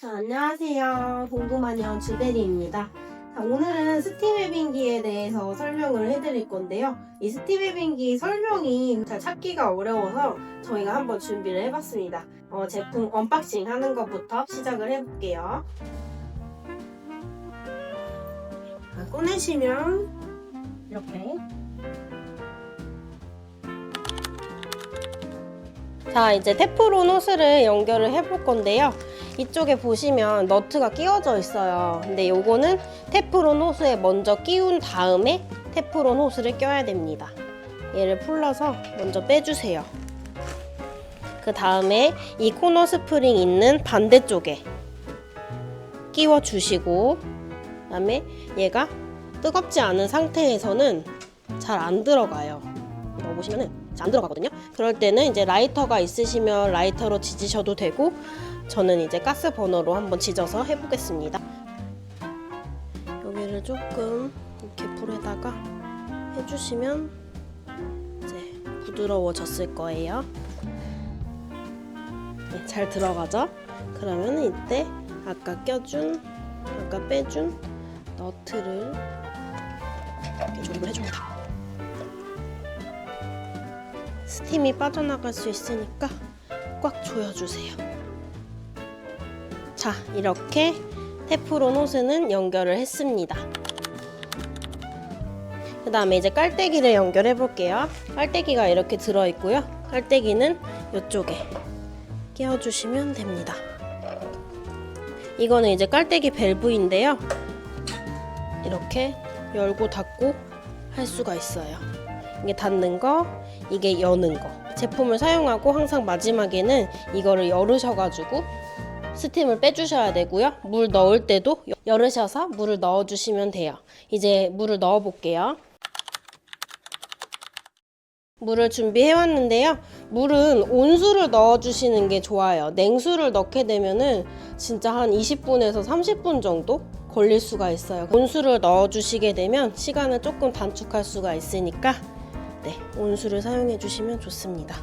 자, 안녕하세요. 공부마녀 주대리입니다. 자, 오늘은 스팀 웨빙기에 대해서 설명을 해드릴 건데요. 이 스팀 웨빙기 설명이 잘 찾기가 어려워서 저희가 한번 준비를 해봤습니다. 어, 제품 언박싱 하는 것부터 시작을 해볼게요. 자, 꺼내시면 이렇게 자 이제 테프론 호스를 연결을 해볼 건데요 이쪽에 보시면 너트가 끼워져 있어요. 근데 요거는 테프론 호스에 먼저 끼운 다음에 테프론 호스를 껴야 됩니다. 얘를 풀러서 먼저 빼주세요. 그 다음에 이 코너 스프링 있는 반대쪽에 끼워 주시고 그 다음에 얘가 뜨겁지 않은 상태에서는 잘 안 들어가요. 넣어보시면은 잘 안 들어가거든요. 그럴 때는 이제 라이터가 있으시면 라이터로 지지셔도 되고 저는 이제 가스 버너로 한번 지져서 해보겠습니다. 여기를 조금 이렇게 불에다가 해주시면 이제 부드러워졌을 거예요. 네, 잘 들어가죠? 그러면 이때 아까 껴준 아까 빼준 너트를 이렇게 조립을 해줍니다 스팀이 빠져나갈 수 있으니까 꽉 조여주세요. 자, 이렇게 테프론 호스는 연결을 했습니다. 그 다음에 이제 깔때기를 연결해 볼게요. 깔때기가 이렇게 들어있고요. 깔때기는 이쪽에 끼워주시면 됩니다. 이거는 이제 깔때기 밸브인데요. 이렇게 열고 닫고 할 수가 있어요. 이게 닫는 거, 이게 여는 거. 제품을 사용하고 항상 마지막에는 이거를 열으셔가지고 스팀을 빼주셔야 되고요. 물 넣을 때도 열으셔서 물을 넣어주시면 돼요. 이제 물을 넣어 볼게요. 물을 준비해 왔는데요. 물은 온수를 넣어 주시는 게 좋아요. 냉수를 넣게 되면은 진짜 한 20분에서 30분 정도 걸릴 수가 있어요. 온수를 넣어 주시게 되면 시간을 조금 단축할 수가 있으니까 네, 온수를 사용해 주시면 좋습니다.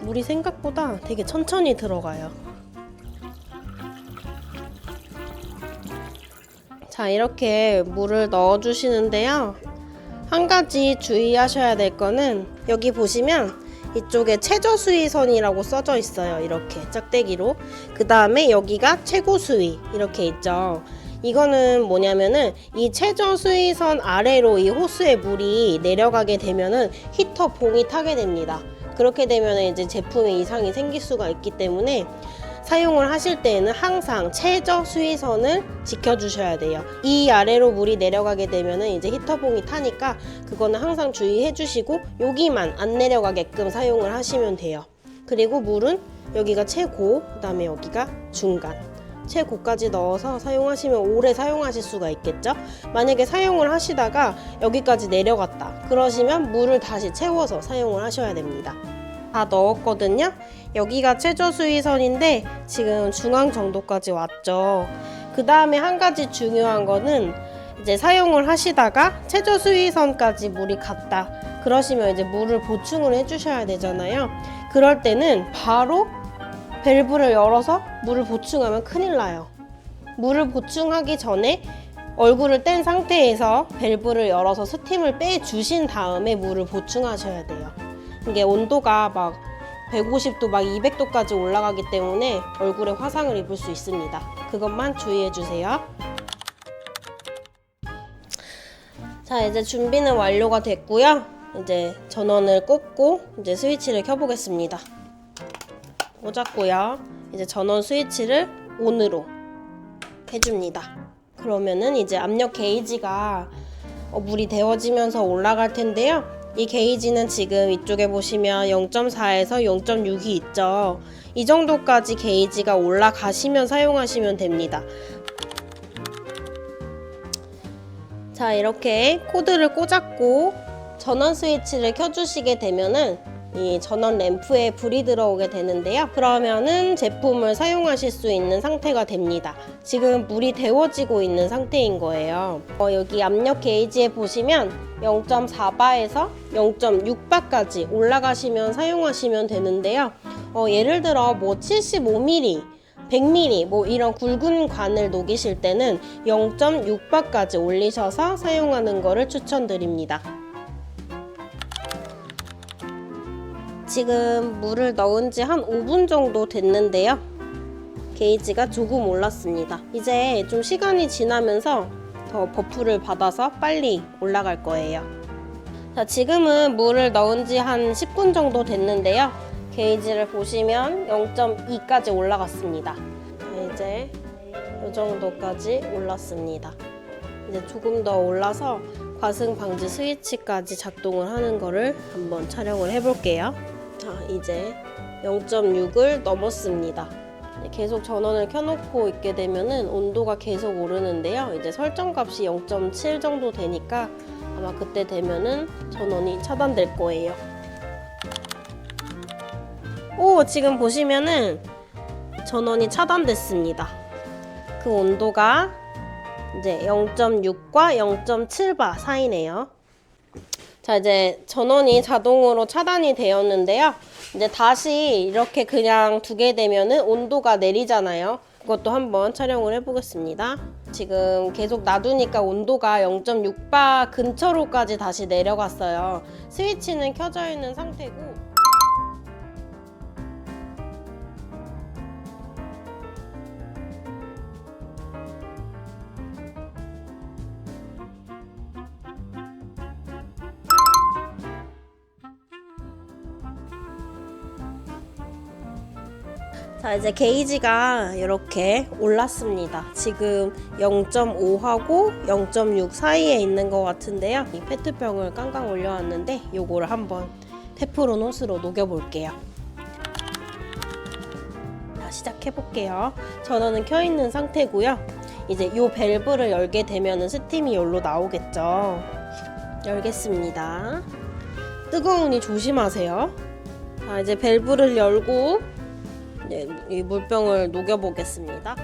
물이 생각보다 되게 천천히 들어가요. 자, 이렇게 물을 넣어 주시는데요. 한 가지 주의하셔야 될 거는 여기 보시면 이쪽에 최저 수위선이라고 써져 있어요. 이렇게 짝대기로. 그 다음에 여기가 최고 수위 이렇게 있죠. 이거는 뭐냐면은 이 최저 수위선 아래로 이 호스의 물이 내려가게 되면은 히터 봉이 타게 됩니다. 그렇게 되면 이제 제품에 이상이 생길 수가 있기 때문에 사용을 하실 때에는 항상 최저 수위선을 지켜주셔야 돼요. 이 아래로 물이 내려가게 되면은 이제 히터봉이 타니까 그거는 항상 주의해 주시고 여기만 안 내려가게끔 사용을 하시면 돼요. 그리고 물은 여기가 최고, 그 다음에 여기가 중간. 최고까지 넣어서 사용하시면 오래 사용하실 수가 있겠죠? 만약에 사용을 하시다가 여기까지 내려갔다. 그러시면 물을 다시 채워서 사용을 하셔야 됩니다. 다 넣었거든요. 여기가 최저 수위선인데 지금 중앙 정도까지 왔죠. 그 다음에 한 가지 중요한 거는 이제 사용을 하시다가 최저 수위선까지 물이 갔다. 그러시면 이제 물을 보충을 해주셔야 되잖아요. 그럴 때는 바로 밸브를 열어서 물을 보충하면 큰일 나요. 물을 보충하기 전에 얼굴을 뗀 상태에서 밸브를 열어서 스팀을 빼주신 다음에 물을 보충하셔야 돼요. 이게 온도가 막 150도 막 200도까지 올라가기 때문에 얼굴에 화상을 입을 수 있습니다. 그것만 주의해 주세요. 자, 이제 준비는 완료가 됐고요. 이제 전원을 꽂고 이제 스위치를 켜보겠습니다. 꽂았고요. 이제 전원 스위치를 ON으로 해줍니다. 그러면은 이제 압력 게이지가 어, 물이 데워지면서 올라갈 텐데요. 이 게이지는 지금 이쪽에 보시면 0.4에서 0.6이 있죠. 이 정도까지 게이지가 올라가시면 사용하시면 됩니다. 자, 이렇게 코드를 꽂았고 전원 스위치를 켜주시게 되면은 이 전원 램프에 불이 들어오게 되는데요. 그러면은 제품을 사용하실 수 있는 상태가 됩니다. 지금 물이 데워지고 있는 상태인 거예요. 어, 여기 압력 게이지에 보시면 0.4바에서 0.6바까지 올라가시면 사용하시면 되는데요. 어, 예를 들어 뭐 75mm 100mm 뭐 이런 굵은 관을 녹이실 때는 0.6바까지 올리셔서 사용하는 것을 추천드립니다. 지금 물을 넣은 지 한 5분 정도 됐는데요. 게이지가 조금 올랐습니다. 이제 좀 시간이 지나면서 더 버프를 받아서 빨리 올라갈 거예요. 자, 지금은 물을 넣은 지 한 10분 정도 됐는데요. 게이지를 보시면 0.2까지 올라갔습니다. 자, 이제 이 정도까지 올랐습니다. 이제 조금 더 올라서 과승 방지 스위치까지 작동을 하는 거를 한번 촬영을 해볼게요. 자, 이제 0.6을 넘었습니다. 계속 전원을 켜놓고 있게 되면은 온도가 계속 오르는데요. 이제 설정 값이 0.7 정도 되니까 아마 그때 되면은 전원이 차단될 거예요. 오, 지금 보시면은 전원이 차단됐습니다. 그 온도가 이제 0.6과 0.7바 사이네요. 자, 이제 전원이 자동으로 차단이 되었는데요. 이제 다시 이렇게 그냥 두게 되면은 온도가 내리잖아요. 그것도 한번 촬영을 해보겠습니다. 지금 계속 놔두니까 온도가 0.6바 근처로까지 다시 내려갔어요. 스위치는 켜져 있는 상태고. 이제 게이지가 이렇게 올랐습니다. 지금 0.5하고 0.6 사이에 있는 것 같은데요. 이 페트병을 깡깡 올려왔는데 요거를 한번 테프론 호스로 녹여볼게요. 자 시작해 볼게요. 전원은 켜 있는 상태고요. 이제 요 밸브를 열게 되면은 스팀이 열로 나오겠죠. 열겠습니다. 뜨거우니 조심하세요. 자 이제 밸브를 열고 네, 이 물병을 녹여보겠습니다. 자,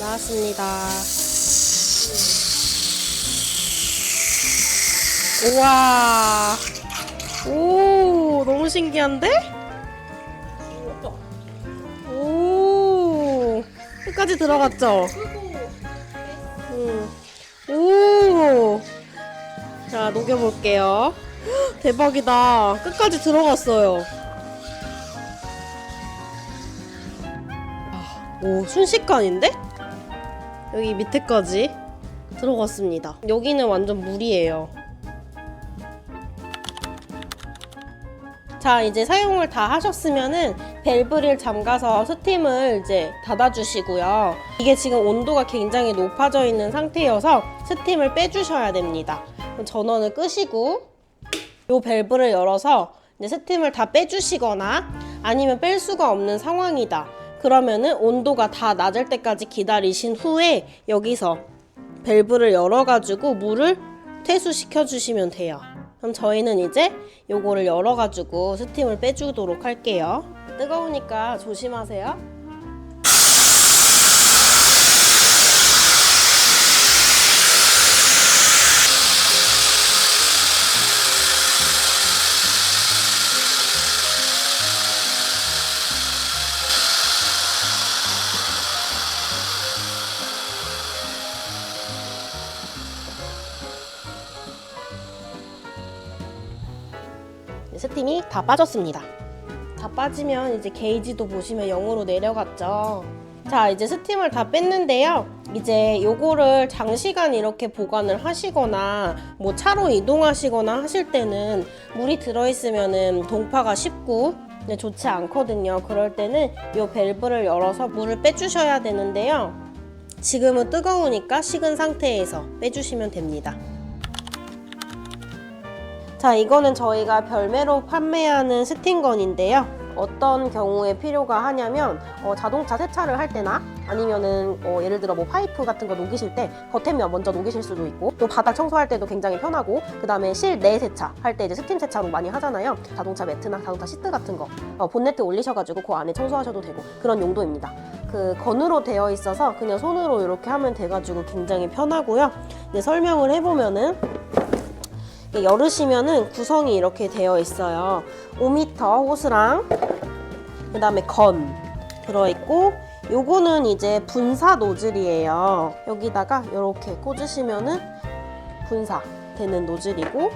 나왔습니다. 우와. 오, 너무 신기한데? 오, 끝까지 들어갔죠? 음. 오. 자, 녹여볼게요. 헉, 대박이다. 끝까지 들어갔어요. 오, 순식간인데? 여기 밑에까지 들어갔습니다. 여기는 완전 물이에요. 자, 이제 사용을 다 하셨으면은 밸브를 잠가서 스팀을 이제 닫아주시고요. 이게 지금 온도가 굉장히 높아져 있는 상태여서 스팀을 빼주셔야 됩니다. 전원을 끄시고 이 밸브를 열어서 이제 스팀을 다 빼주시거나 아니면 뺄 수가 없는 상황이다. 그러면은 온도가 다 낮을 때까지 기다리신 후에 여기서 밸브를 열어가지고 물을 퇴수시켜 주시면 돼요. 그럼 저희는 이제 요거를 열어가지고 스팀을 빼주도록 할게요. 뜨거우니까 조심하세요. 다 빠졌습니다. 다 빠지면 이제 게이지도 보시면 0으로 내려갔죠. 자, 이제 스팀을 다 뺐는데요. 이제 요거를 장시간 이렇게 보관을 하시거나 뭐 차로 이동하시거나 하실 때는 물이 들어있으면은 동파가 쉽고 네, 좋지 않거든요. 그럴 때는 요 밸브를 열어서 물을 빼주셔야 되는데요. 지금은 뜨거우니까 식은 상태에서 빼주시면 됩니다. 자, 이거는 저희가 별매로 판매하는 스팀건인데요. 어떤 경우에 필요가 하냐면 어, 자동차 세차를 할 때나 아니면은 어, 예를 들어 뭐 파이프 같은 거 녹이실 때 겉에면 먼저 녹이실 수도 있고 또 바닥 청소할 때도 굉장히 편하고 그 다음에 실내 세차 할 때 이제 스팀 세차로 많이 하잖아요. 자동차 매트나 자동차 시트 같은 거. 어, 본네트 올리셔가지고 그 안에 청소하셔도 되고 그런 용도입니다. 그 건으로 되어 있어서 그냥 손으로 이렇게 하면 돼가지고 굉장히 편하고요. 이제 설명을 해보면은 열으시면은 구성이 이렇게 되어 있어요. 5m 호스랑 그 다음에 건 들어있고 요거는 이제 분사 노즐이에요. 여기다가 이렇게 꽂으시면은 분사 되는 노즐이고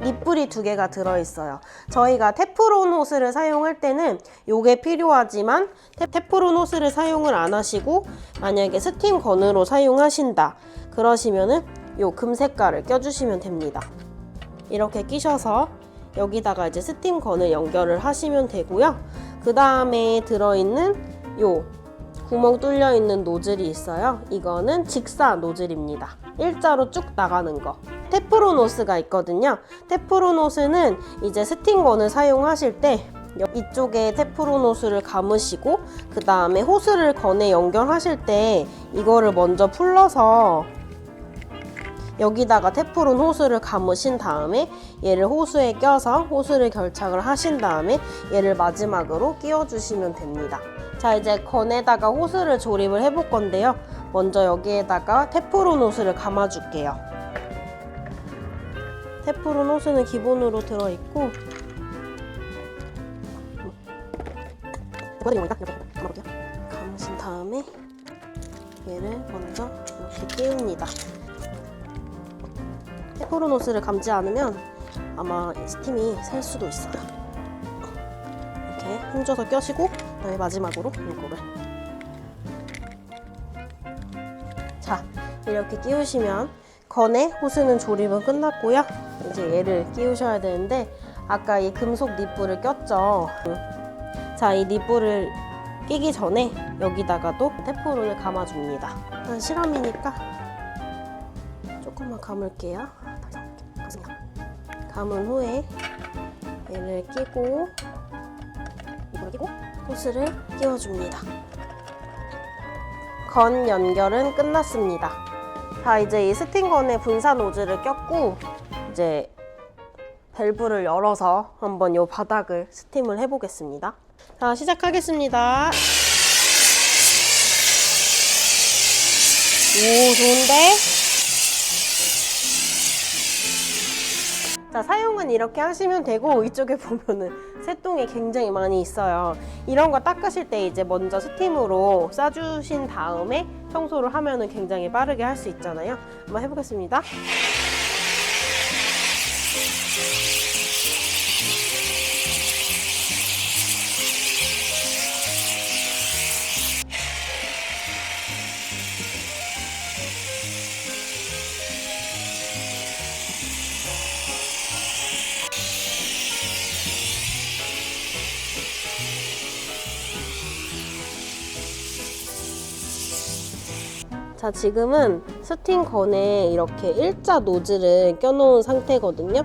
립불이 두 개가 들어있어요. 저희가 테프론 호스를 사용할 때는 요게 필요하지만 테, 테프론 호스를 사용을 안 하시고 만약에 스팀 건으로 사용하신다 그러시면은 요 금 색깔을 껴주시면 됩니다 이렇게 끼셔서 여기다가 이제 스팀 건을 연결을 하시면 되고요. 그 다음에 들어있는 요 구멍 뚫려 있는 노즐이 있어요. 이거는 직사 노즐입니다. 일자로 쭉 나가는 거. 테프론 호스가 있거든요. 테프론 호스는 이제 스팀 건을 사용하실 때 이쪽에 테프론 호스를 감으시고 그 다음에 호스를 건에 연결하실 때 이거를 먼저 풀러서 여기다가 테프론 호스를 감으신 다음에 얘를 호스에 껴서 호스를 결착을 하신 다음에 얘를 마지막으로 끼워주시면 됩니다. 자 이제 건에다가 호스를 조립을 해볼 건데요. 먼저 여기에다가 테프론 호스를 감아줄게요. 테프론 호스는 기본으로 들어있고. 감으신 다음에 얘를 먼저 이렇게 끼웁니다. 호스를 감지 않으면 아마 스팀이 셀 수도 있어요. 이렇게 힘줘서 껴시고 그다음에 마지막으로 이거를 자 이렇게 끼우시면 건에 호스는 조립은 끝났고요. 이제 얘를 끼우셔야 되는데 아까 이 금속 립불을 꼈죠. 자이 립불을 끼기 전에 여기다가도 테프론을 감아줍니다. 일단 실험이니까 조금만 감을게요. 감습니다. 감은 후에 얘를 끼고 이걸 끼고 호스를 끼워줍니다. 건 연결은 끝났습니다. 자 이제 이 스팅건에 분사 노즐을 꼈고 이제 밸브를 열어서 한번 이 바닥을 스팀을 해보겠습니다. 자 시작하겠습니다. 오 좋은데? 자, 사용은 이렇게 하시면 되고 이쪽에 보면은 새똥이 굉장히 많이 있어요. 이런 거 닦으실 때 이제 먼저 스팀으로 싸주신 다음에 청소를 하면은 굉장히 빠르게 할 수 있잖아요. 한번 해보겠습니다. 자, 지금은 스팀 건에 이렇게 일자 노즐을 껴놓은 상태거든요.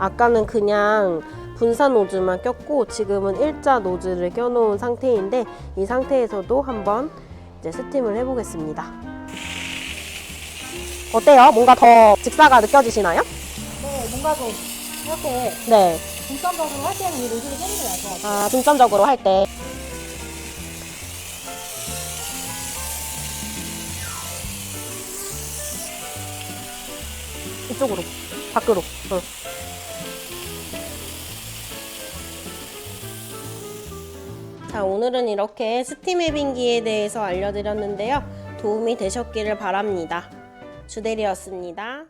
아까는 그냥 분사 노즐만 꼈고 지금은 일자 노즐을 껴놓은 상태인데 이 상태에서도 한번 이제 스팀을 해보겠습니다. 어때요? 뭔가 더 직사가 느껴지시나요? 네, 뭔가 좀 이렇게 네. 중점적으로 할 때는 이 노즐이 같아요. 아, 중점적으로 할 때. 이쪽으로, 밖으로. 응. 자, 오늘은 이렇게 스팀 앱인기에 대해서 알려드렸는데요. 도움이 되셨기를 바랍니다. 주대리였습니다.